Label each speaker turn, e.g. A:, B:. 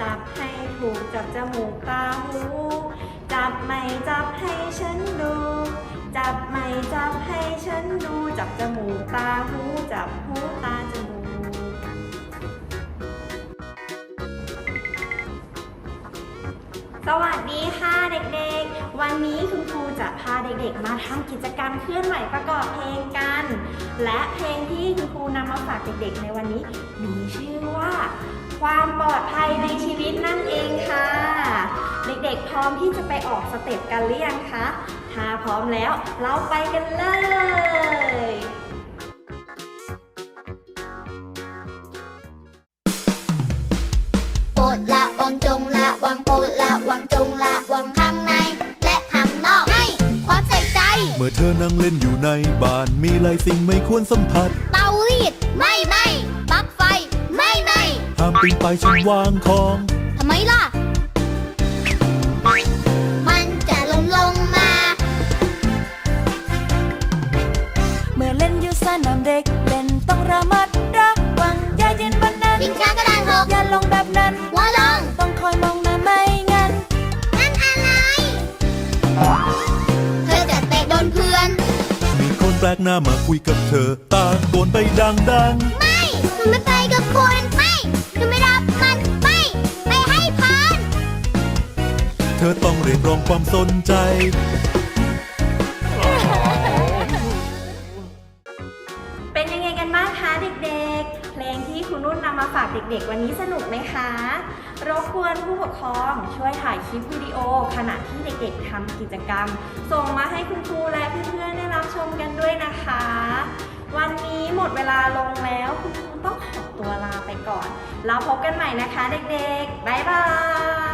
A: จับให้ถูกจับจมูกตาหู จับไม่จับให้ฉันดู จับไม่จับให้ฉันดู จับจมูกตาหู จับหูตาจมูกสวัสดีค่ะเด็กๆ วันนี้คุณ จะพาเด็กๆ มาทำกิจกรรมเคลื่อนไหวประกอบเพลงกัน และเพลงที่คุณครูนำมาฝากเด็กๆ ในวันนี้ มีชื่อว่า ความปลอดภัยในชีวิตนั่นเองค่ะ เด็กๆ พร้อมที่จะไปออกสเต็ปกันหรือยังคะ ถ้าพร้อมแล้วเราไปกันเลย
B: เมื่อเธอนั่งเล่นอยู่ในบ้านมีหลายสิ่งไม่ควรสัมผัส
C: เตารีดไม่ไม่ปลั๊กไฟ ไม่ไม่
B: ห้ามปีนไปชั้นวางของ
C: ทำไมล่ะ
D: แป
B: ลกหน้ามาคุยกับเธอ ตาโกนไปดัง
C: ไม่หนูไม่ไปกับคุณไม่หนูไม่รับมันไม่ไปให้พาน
B: ๆเธอต้องเรียกร้องความสนใจ
A: นุ่นนำมาฝากเด็กๆ วันนี้สนุกไหมคะ รบกวนผู้ปกครองช่วยถ่ายคลิปวิดีโอ ขณะที่เด็กๆทำกิจกรรม ส่งมาให้คุณครูและเพื่อนๆได้รับชมกันด้วยนะคะ วันนี้หมดเวลาลงแล้วคุณครูต้องขอตัวลาไปก่อน แล้วพบกันใหม่นะคะเด็กๆ บ๊ายบาย